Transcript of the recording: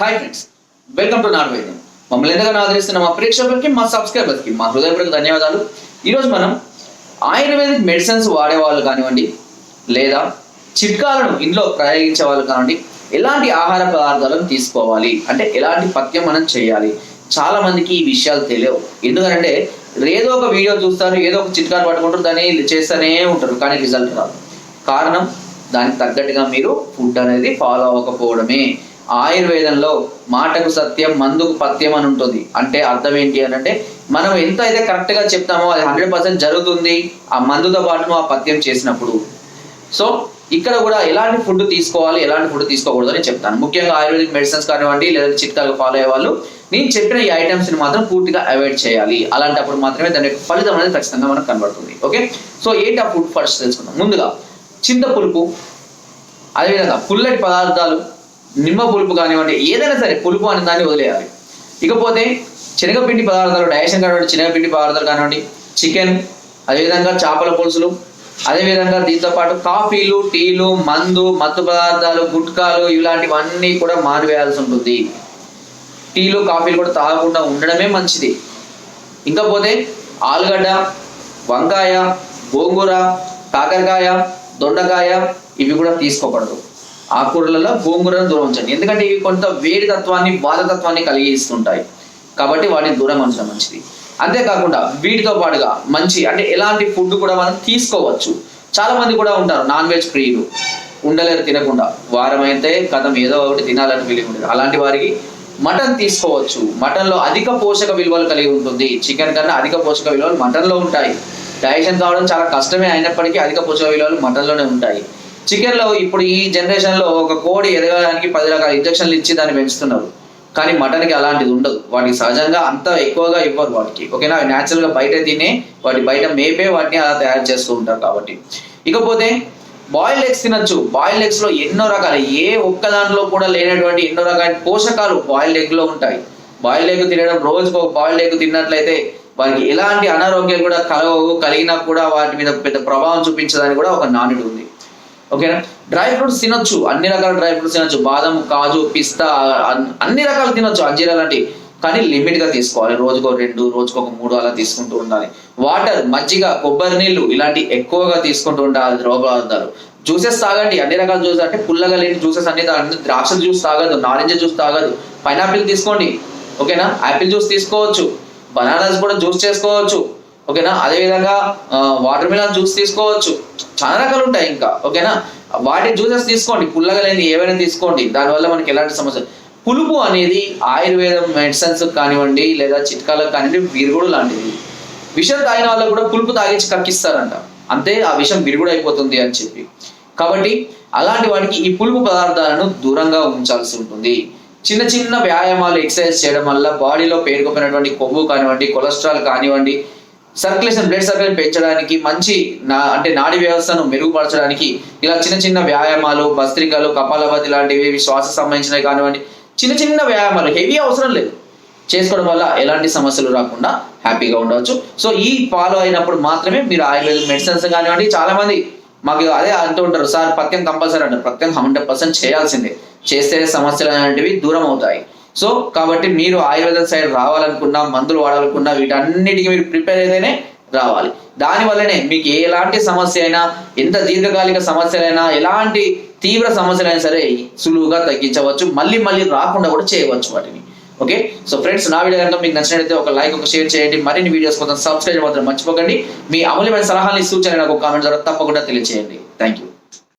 Hi friends welcome to నాట్ మమ్మల్ని ఎంతగానో ఆదరిస్తున్న మా ప్రేక్షకులకి మా సబ్స్క్రైబర్స్కి మా హృదయపూర్వక ధన్యవాదాలు. ఈరోజు మనం ఆయుర్వేదిక్ మెడిసిన్స్ వాడే వాళ్ళు కానివ్వండి లేదా చిట్కాలను ఇంట్లో ప్రయోగించే వాళ్ళు కానివ్వండి ఎలాంటి ఆహార పదార్థాలను తీసుకోవాలి? అంటే ఎలాంటి పథ్యం మనం చేయాలి? చాలా మందికి ఈ విషయాలు తెలియవు. ఎందుకంటే ఏదో ఒక వీడియో చూస్తారు ఏదో ఒక చిట్కాలు పట్టుకుంటారు దాన్ని చేస్తూనే ఉంటారు కానీ రిజల్ట్ రాదు. కారణం దానికి తగ్గట్టుగా మీరు ఫుడ్ అనేది ఫాలో అవ్వకపోవడమే. ఆయుర్వేదంలో మాటకు సత్యం మందుకు పత్యం అని ఉంటుంది. అంటే అర్థం ఏంటి అని అంటే మనం ఎంత అయితే కరెక్ట్గా చెప్తామో అది హండ్రెడ్ పర్సెంట్ జరుగుతుంది ఆ మందుతో పాటు ఆ పత్యం చేసినప్పుడు. సో ఇక్కడ కూడా ఎలాంటి ఫుడ్ తీసుకోవాలి ఎలాంటి ఫుడ్ తీసుకోకూడదు అని చెప్తాను. ముఖ్యంగా ఆయుర్వేదిక్ మెడిసిన్స్ కానివ్వండి లేదా చిట్కాలు ఫాలో అయ్యే వాళ్ళు నేను చెప్పిన ఈ ఐటమ్స్ని మాత్రం పూర్తిగా అవాయిడ్ చేయాలి. అలాంటప్పుడు మాత్రమే దాని యొక్క ఫలితం అనేది ఖచ్చితంగా మనకు కనబడుతుంది. ఓకే సో ఏంటి ఆ ఫుడ్ ఫస్ట్ తెలుసుకుందాం. ముందుగా చింతపులుపు అదేవిధంగా పుల్లటి పదార్థాలు నిమ్మ పులుపు కానివ్వండి ఏదైనా సరే పులుపు అనే దాన్ని వదిలేయాలి. ఇకపోతే శనగపిండి పదార్థాలు డైజెషన్ కానివ్వండి శనగపిండి పదార్థాలు కానివ్వండి చికెన్ అదేవిధంగా చేపల పులుసులు అదేవిధంగా దీంతో పాటు కాఫీలు టీలు మందు మత్తు పదార్థాలు గుట్కాలు ఇలాంటివన్నీ కూడా మానివేయాల్సి ఉంటుంది. టీలు కాఫీలు కూడా తాగకుండా ఉండడమే మంచిది. ఇంకా పోతే ఆలుగడ్డ వంకాయ గోంగూర కాకరకాయ దొండకాయ ఇవి కూడా తీసుకోకూడదు. ఆకుకూరలలో గోంగూరను దూరం ఉంచండి ఎందుకంటే ఇవి కొంత వేడి తత్వాన్ని బాధతత్వాన్ని కలిగిస్తుంటాయి కాబట్టి వాటిని దూరం ఉంచడం మంచిది. అంతేకాకుండా వీటితో పాటుగా మంచి అంటే ఎలాంటి ఫుడ్ కూడా మనం తీసుకోవచ్చు. చాలా మంది కూడా ఉంటారు నాన్ వెజ్ ప్రియులు. ఉండలేరు తినకుండా. వారం అయితే కథం ఏదో ఒకటి తినాలని ఫీలింగ్ ఉంటుంది అలాంటి వారికి మటన్ తీసుకోవచ్చు. మటన్లో అధిక పోషక విలువలు కలిగి ఉంటుంది. చికెన్ కన్నా అధిక పోషక విలువలు మటన్లో ఉంటాయి. డైజెషన్ కావడం చాలా కష్టమే అయినప్పటికీ అధిక పోషక విలువలు మటన్లోనే ఉంటాయి. చికెన్లో ఇప్పుడు ఈ జనరేషన్లో ఒక కోడి ఎదగడానికి పది రకాల ఇంజక్షన్లు ఇచ్చి దాన్ని పెంచుతున్నారు. కానీ మటన్కి అలాంటిది ఉండదు. వాటికి సహజంగా అంత ఎక్కువగా ఇవ్వరు వాటికి. ఓకేనా? న్యాచురల్గా బయట తినే వాటి బయట మేపే వాటిని అలా తయారు చేస్తూ ఉంటారు కాబట్టి. ఇకపోతే బాయిల్డ్ ఎగ్స్ తినచ్చు. బాయిల్డ్ ఎగ్స్లో ఎన్నో రకాల. ఏ ఒక్క దాంట్లో కూడా లేనటువంటి ఎన్నో రకాల పోషకాలు బాయిల్డ్ ఎగ్లో ఉంటాయి. బాయిల్డ్ ఎగ్ తినడం రోజుకు ఒక బాయిల్డ్ ఎగ్ తిన్నట్లయితే వారికి ఎలాంటి అనారోగ్యాలు కూడా కలగవు కలిగినా కూడా వాటి మీద పెద్ద ప్రభావం చూపించదని కూడా ఒక నానుడు ఉంది. ఓకేనా? డ్రై ఫ్రూట్స్ తినొచ్చు అన్ని రకాల డ్రై ఫ్రూట్స్ తినొచ్చు. బాదం కాజు పిస్తా అన్- అన్ని రకాలు తినొచ్చు అంజీరా లాంటివి. కానీ లిమిట్గా తీసుకోవాలి. రోజుకో రెండు రోజుకో ఒక మూడు అలా తీసుకుంటూ ఉండాలి. వాటర్ మజ్జిగ కొబ్బరి నీళ్ళు ఇలాంటి ఎక్కువగా తీసుకుంటూ ఉండాలి రోగాలు జ్యూసెస్ తాగండి. అన్ని రకాల జ్యూసెస్ అంటే పుల్లగా లేని జ్యూసెస్ అన్ని తాగండి. ద్రాక్ష జ్యూస్ తాగదు నారింజ జ్యూస్ తాగదు పైనాపిల్ తీసుకోండి. ఓకేనా? యాపిల్ జ్యూస్ తీసుకోవచ్చు. బనానాస్ కూడా జ్యూస్ చేసుకోవచ్చు. ఓకేనా? అదే విధంగా వాటర్ మిలన్ జ్యూస్ తీసుకోవచ్చు. చాలా రకాలు ఉంటాయి ఇంకా ఓకేనా? వాటి జ్యూసెస్ తీసుకోండి పుల్లగా లేని ఏవైనా తీసుకోండి. దానివల్ల మనకి ఎలాంటి సమస్య? పులుపు అనేది ఆయుర్వేదం మెడిసిన్స్ కానివ్వండి లేదా చిట్కాలకు కానివ్వండి విరుగుడు లాంటిది. విషం తాగిన వాళ్ళకు కూడా పులుపు తాగించి కక్కిస్తారంట. అంతే ఆ విషం విరుగుడు అయిపోతుంది అని చెప్పి. కాబట్టి అలాంటి వాటికి ఈ పులుపు పదార్థాలను దూరంగా ఉంచాల్సి ఉంటుంది. చిన్న చిన్న వ్యాయామాలు ఎక్సర్సైజ్ చేయడం వల్ల బాడీలో పేరుకుపోయినటువంటి కొవ్వు కానివ్వండి కొలెస్ట్రాల్ కానివ్వండి సర్క్యులేషన్ బ్లడ్ సర్క్యులేషన్ పెంచడానికి మంచి నా అంటే నాడి వ్యవస్థను మెరుగుపరచడానికి ఇలా చిన్న చిన్న వ్యాయామాలు భస్త్రికలు కపాలభతి లాంటివి శ్వాస సంబంధించినవి కానివ్వండి చిన్న చిన్న వ్యాయామాలు హెవీ అవసరం లేదు. చేసుకోవడం వల్ల ఎలాంటి సమస్యలు రాకుండా హ్యాపీగా ఉండవచ్చు. సో ఈ ఫాలో అయినప్పుడు మాత్రమే మీరు ఆయుర్వేద మెడిసిన్స్ కానివ్వండి చాలా మంది మాకు అదే అంటూ ఉంటారు సార్ పథ్యం కంపల్సరీ అంటారు. పథ్యం హండ్రెడ్ పర్సెంట్ చేయాల్సిందే. చేస్తే సమస్యలు అనేటివి దూరం అవుతాయి. సో కాబట్టి మీరు ఆయుర్వేదం సైడ్ రావాలనుకున్నా మందులు వాడాలనుకున్నా వీటన్నిటికీ మీరు ప్రిపేర్ అయితేనే రావాలి. దాని వల్లనే మీకు ఎలాంటి సమస్య అయినా ఎంత దీర్ఘకాలిక సమస్యలైనా ఎలాంటి తీవ్ర సమస్యలైనా సరే సులువుగా తగ్గించవచ్చు. మళ్ళీ మళ్ళీ రాకుండా కూడా చేయవచ్చు వాటిని. ఓకే? సో ఫ్రెండ్స్ నా వీడియో కనుక మీకు నచ్చినట్లయితే ఒక లైక్ ఒక షేర్ చేయండి. మరిన్ని వీడియోస్ కోసం సబ్స్క్రైబ్ మాత్రం మర్చిపోకండి. మీ అమూల్యమైన సలహాలు సూచనలు నాకు కామెంట్ ద్వారా తప్పకుండా తెలియజేయండి థ్యాంక్ యూ